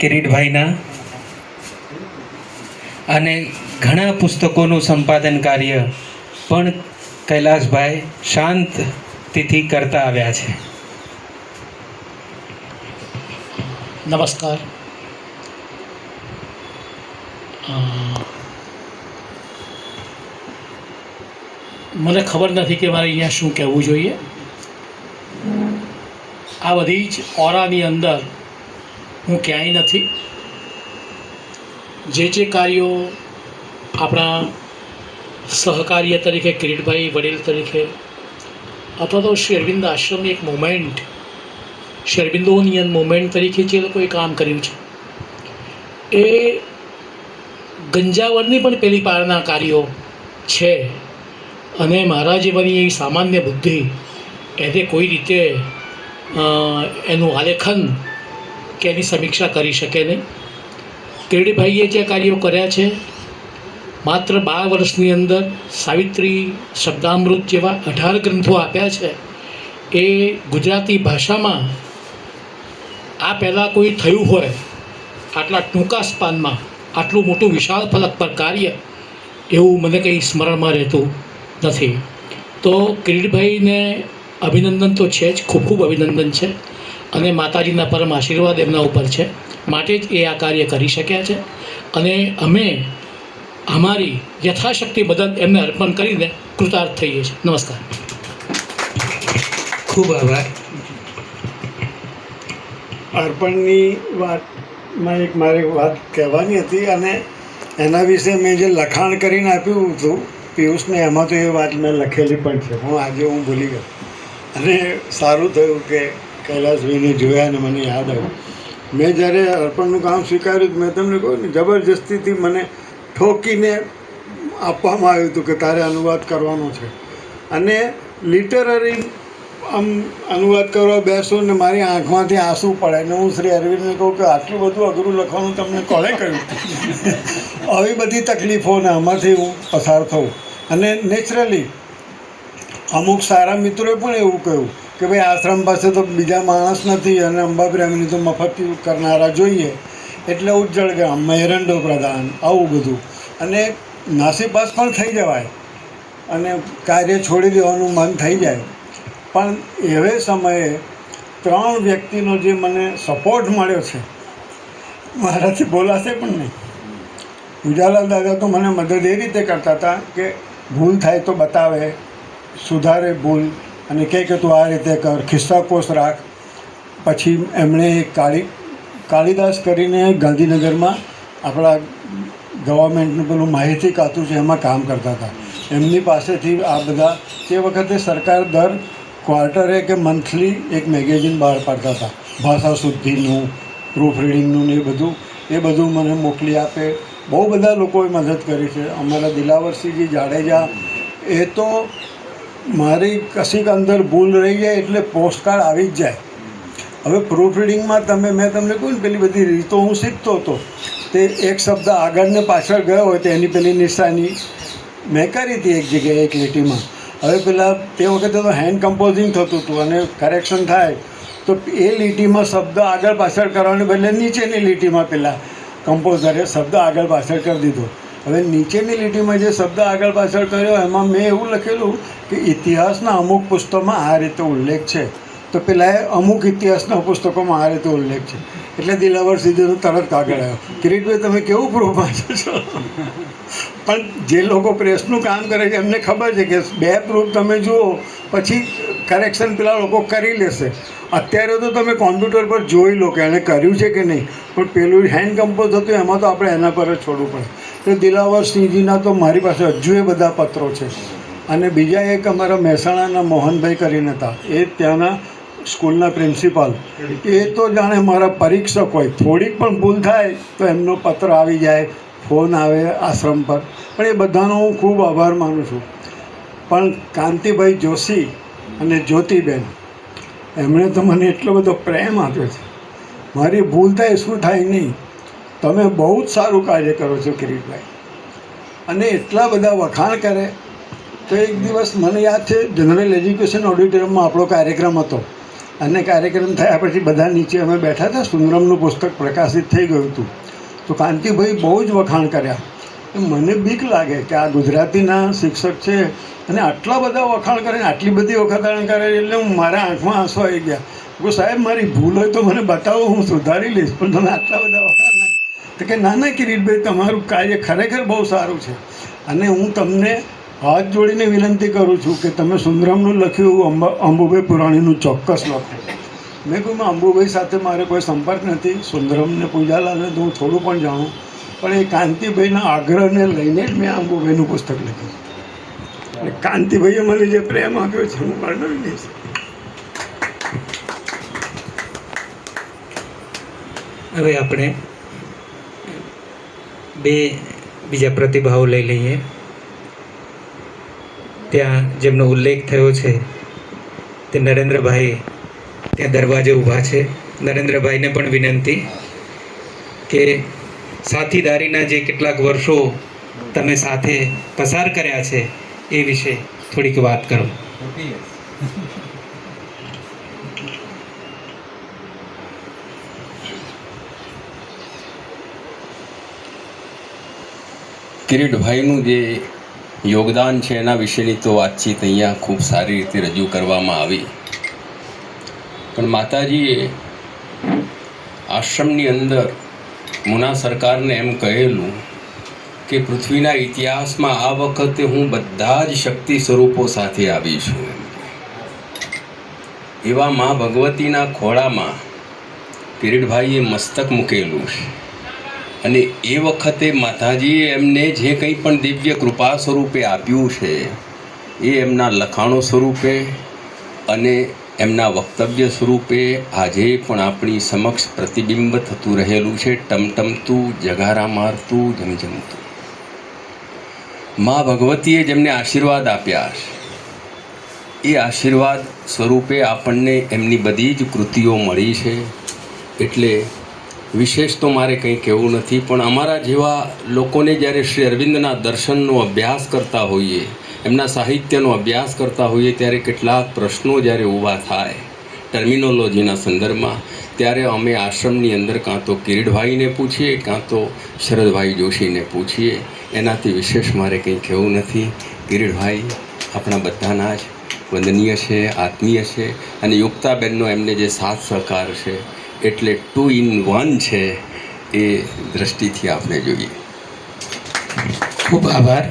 કિરીટભાઈના અને ઘણા પુસ્તકોનું સંપાદન કાર્ય પણ કૈલાસભાઈ શાંતિથી કરતા આવ્યા છે. નમસ્કાર. મને ખબર નથી કે મારે અહીંયા શું કહેવું જોઈએ. આ બધી જ ઓરાની અંદર હું ક્યાંય નથી. જે જે કાર્યો આપણા સહકાર્ય તરીકે, કિરીટભાઈ વડીલ તરીકે, અથવા તો શ્રી અરવિંદ આશ્રમની એક મુમેન્ટ શેરબિંદોનિયન મુમેન્ટ તરીકે જે લોકોએ કામ કર્યું છે, એ ગંજાવરની પણ પેલી પારના કાર્યો છે. અને મારા જીવનની એ સામાન્ય બુદ્ધિ, એને કોઈ રીતે એનું આલેખન કે એની સમીક્ષા કરી શકે નહીં. કિરીટભાઈએ જે કાર્યો કર્યા છે, માત્ર બાર વર્ષની અંદર સાવિત્રી શબ્દામૃત જેવા અઢાર ગ્રંથો આપ્યા છે, એ ગુજરાતી ભાષામાં આ પહેલાં કોઈ થયું હોય, આટલા ટૂંકા સ્પાનમાં, આટલું મોટું વિશાળ ફલક પર કાર્ય, એવું મને કંઈ સ્મરણમાં રહેતું નથી. તો કિરીટભાઈને અભિનંદન તો છે જ, ખૂબ ખૂબ અભિનંદન છે. અને માતાજીના પરમ આશીર્વાદ એમના ઉપર છે. માટે જ એ આ કાર્ય કરી શક્યા છે. અને અમે અમારી યથાશક્તિ બદલ એમને અર્પણ કરીને કૃતાર્થ થઈએ છીએ. નમસ્કાર. ખૂબ આભાર. અર્પણની વાતમાં એક મારી વાત કહેવાની હતી અને એના વિશે મેં જે લખાણ કરીને આપ્યું હતું પિયુષને એમાં તો એ વાત મેં લખેલી પણ છે. હું આજે હું ભૂલી ગયો. અને સારું થયું કે કૈલાસભાઈને જોયા અને મને યાદ આવ્યું. મેં જ્યારે અર્પણનું કામ સ્વીકાર્યું મેં તમને કહ્યું ને, જબરજસ્તીથી મને ઠોકીને આપવામાં આવ્યું હતું કે તારે અનુવાદ કરવાનો છે. અને લિટરરી આમ અનુવાદ કરવા બેસો ને મારી આંખમાંથી આંસુ પડે ને હું શ્રી અરવિંદને કહું કે આટલું બધું અઘરું લખવાનું તમને કોણે કહ્યું? આવી બધી તકલીફોને આમાંથી હું પસાર થઉં. અને નેચરલી અમુક સારા મિત્રોએ પણ એવું કહ્યું કે ભાઈ આશ્રમ પાસે તો બીજા માણસ નથી અને અંબાપ્રેમીની તો મફત કરનારા જોઈએ. એટલે ઉજ્જળ ગામ, મહેરંડો પ્રધાન, આવું બધું. અને નાસીપાસ પણ થઈ જવાય. અને કાર્ય છોડી દેવાનું મન થઈ જાય. પણ એવે સમયે ત્રણ વ્યક્તિનો જે મને સપોર્ટ મળ્યો છે, મારાથી બોલાશે પણ નહીં. ઉજાલા દાદા તો મને મદદ એ રીતે કરતા હતા કે ભૂલ થાય તો બતાવે, સુધારે ભૂલ. અને કહે કે તું આ રીતે કર ખિસ્સાકોશ રાખ. પછી એમણે કાળી, કાળીદાસ કરીને ગાંધીનગરમાં આપણા ગવર્મેન્ટનું પેલું માહિતી કાતું છે, એમાં કામ કરતા હતા. એમની પાસેથી આ બધા, તે વખતે સરકાર દર ક્વાર્ટરે કે મંથલી એક મેગેઝિન બહાર પાડતા હતા. ભાષા શુદ્ધિનું પ્રૂફ રીડિંગનું ને એ બધું. એ બધું મને મોકલી આપે. બહુ બધા લોકોએ મદદ કરી છે. અમારા દિલાવરસિંહજી જાડેજા, એ તો મારી કશીક અંદર ભૂલ રહી જાય એટલે પોસ્ટકાર્ડ આવી જ જાય. હવે પ્રૂફ રીડિંગમાં તમે, મેં તમને કહ્યું ને પેલી બધી રીતો હું શીખતો હતો. તે એક શબ્દ આગળ ને પાછળ ગયો હોય તો એની પેલી નિશાની મેં કરી હતી એક જગ્યાએ, એક લીટીમાં. હવે પેલા તે વખતે તો હેન્ડ કમ્પોઝિંગ થતું હતું અને કરેક્શન થાય તો એ લીટીમાં શબ્દ આગળ પાછળ કરવાને બદલે નીચેની લીટીમાં પેલા કમ્પોઝરે શબ્દ આગળ પાછળ કરી દીધો. હવે નીચેની લીટીમાં જે શબ્દ આગળ પાછળ કર્યો, એમાં મેં એવું લખેલું કે ઇતિહાસના અમુક પુસ્તકોમાં આ રીતે ઉલ્લેખ છે. તો પેલા અમુક ઇતિહાસના પુસ્તકોમાં આ રીતે ઉલ્લેખ છે. એટલે દિલાવર સીધો તરત કાગળ આવ્યો. કિરીટભાઈ, તમે કેવું પ્રૂફ વાંચો છો? પણ જે લોકો પ્રેસનું કામ કરે છે, એમને ખબર છે કે બે પ્રૂફ તમે જુઓ, પછી કરેક્શન પેલા લોકો કરી લેશે. અત્યારે તો તમે કોમ્પ્યુટર પર જોઈ લો કે એણે કર્યું છે કે નહીં. પણ પેલું હેન્ડ કમ્પોઝ હતું, એમાં તો આપણે એના પર જ છોડવું પડે. તો દિલાવર સિંહજીના તો મારી પાસે હજુ એ બધા પત્રો છે. અને બીજા એક અમારા મહેસાણાના મોહનભાઈ કરીને હતા. એ ત્યાંના સ્કૂલના પ્રિન્સિપાલ. એ તો જાણે મારા પરીક્ષક હોય. થોડીક પણ ભૂલ થાય તો એમનો પત્ર આવી જાય, ફોન આવે, આશ્રમ પર. પણ એ બધાનો હું ખૂબ આભાર માનું છું. પણ કાંતિભાઈ જોશી અને જ્યોતિબેન, એમણે તો મને એટલો બધો પ્રેમ આપ્યો છે. મારી ભૂલ થાય, શું થાય નહીં. તમે બહુ જ સારું કાર્ય કરો છો કિરીટભાઈ. અને એટલા બધા વખાણ કરે, તો એક દિવસ મને યાદ છે જનરલ એજ્યુકેશન ઓડિટોરિયમમાં આપણો કાર્યક્રમ હતો. અને કાર્યક્રમ થયા પછી બધા નીચે અમે બેઠા હતા, સુંદરમનું પુસ્તક પ્રકાશિત થઈ ગયું હતું. તો કાંતિભાઈ બહુ જ વખાણ કર્યા. મને બીક લાગે કે આ ગુજરાતીના શિક્ષક છે અને આટલા બધા વખાણ કરે આટલી બધી વખાણ કરે એટલે હું મારા આંખમાં આંસુ આવી ગયા. સાહેબ, મારી ભૂલ હોય તો મને બતાવો, હું સુધારી લઈશ. પણ તમે આટલા બધા વખાણ તો કે, ના ના કિરીટભાઈ તમારું કાર્ય ખરેખર બહુ સારું છે. અને હું તમને હાથ જોડીને વિનંતી કરું છું કે તમે સુંદરમનું લખ્યું અંબા, અંબુભાઈ પુરાણીનું ચોક્કસ લખો. મેં કહ્યું, મેં, અંબુભાઈ સાથે મારે કોઈ સંપર્ક નથી. સુંદરમને પૂજાલાલને તો હું થોડું પણ જાણું. પણ એ કાંતિભાઈના આગ્રહને લઈને જ મેં અંબુભાઈનું પુસ્તક લખ્યું. અને કાંતિભાઈએ મને જે પ્રેમ આપ્યો છે, હું વર્ણવી નહીં અરે આપણે બે બીજા પ્રતિભાવો લઈ લઈએ. ત્યાં જેમનો ઉલ્લેખ થયો છે તે નરેન્દ્રભાઈ ત્યાં દરવાજે ઊભા છે. નરેન્દ્રભાઈને પણ વિનંતી કે સાથીદારીના જે કેટલાક વર્ષો તમે સાથે પસાર કર્યા છે એ વિશે થોડીક વાત કરો. કિરીટભાઈનું જે યોગદાન છે એના વિશેની તો વાતચીત અહીંયા ખૂબ સારી રીતે રજૂ કરવામાં આવી. પણ માતાજીએ આશ્રમની અંદર મુના સરકારને એમ કહેલું કે પૃથ્વીના ઇતિહાસમાં આ વખતે હું બધા જ શક્તિ સ્વરૂપો સાથે આવી છું એવા મા ભગવતીના ખોળામાં કિરીટભાઈએ મસ્તક મૂકેલું છે. અને એ વખતે માતાજીએ એમને જે કંઈ પણ દિવ્ય કૃપા સ્વરૂપે આપ્યું છે, એ એમના લખાણો સ્વરૂપે અને એમના વક્તવ્ય સ્વરૂપે આજે પણ આપણી સમક્ષ પ્રતિબિંબ થતું રહેલું છે. ટમટમતું, જગારા મારતું, જમજમતું. મા ભગવતીએ જેમને આશીર્વાદ આપ્યા છે, એ આશીર્વાદ સ્વરૂપે આપણને એમની બધી જ કૃતિઓ મળી છે. એટલે વિશેષ તો મારે કંઈ કહેવું નથી, પણ અમારા જેવા લોકોને જ્યારે શ્રી અરવિંદના દર્શનનો અભ્યાસ કરતા હોઈએ, એમના સાહિત્યનો અભ્યાસ કરતા હોઈએ, ત્યારે કેટલાક પ્રશ્નો જ્યારે ઊભા થાય ટર્મિનોલોજીના સંદર્ભમાં, ત્યારે અમે આશ્રમની અંદર કાં તો કિરીટભાઈને પૂછીએ, કાં તો શરદભાઈ જોશીને પૂછીએ. એનાથી વિશેષ મારે કંઈ કહેવું નથી. કિરીટભાઈ, આપણા બધાના જ વંદનીય છે, આત્મીય છે, અને યુક્તાબેનનો એમને જે સાથ સહકાર છે એટલે ટુ ઇન વન છે એ દ્રષ્ટિથી આપણે જોઈએ. ખૂબ આભાર.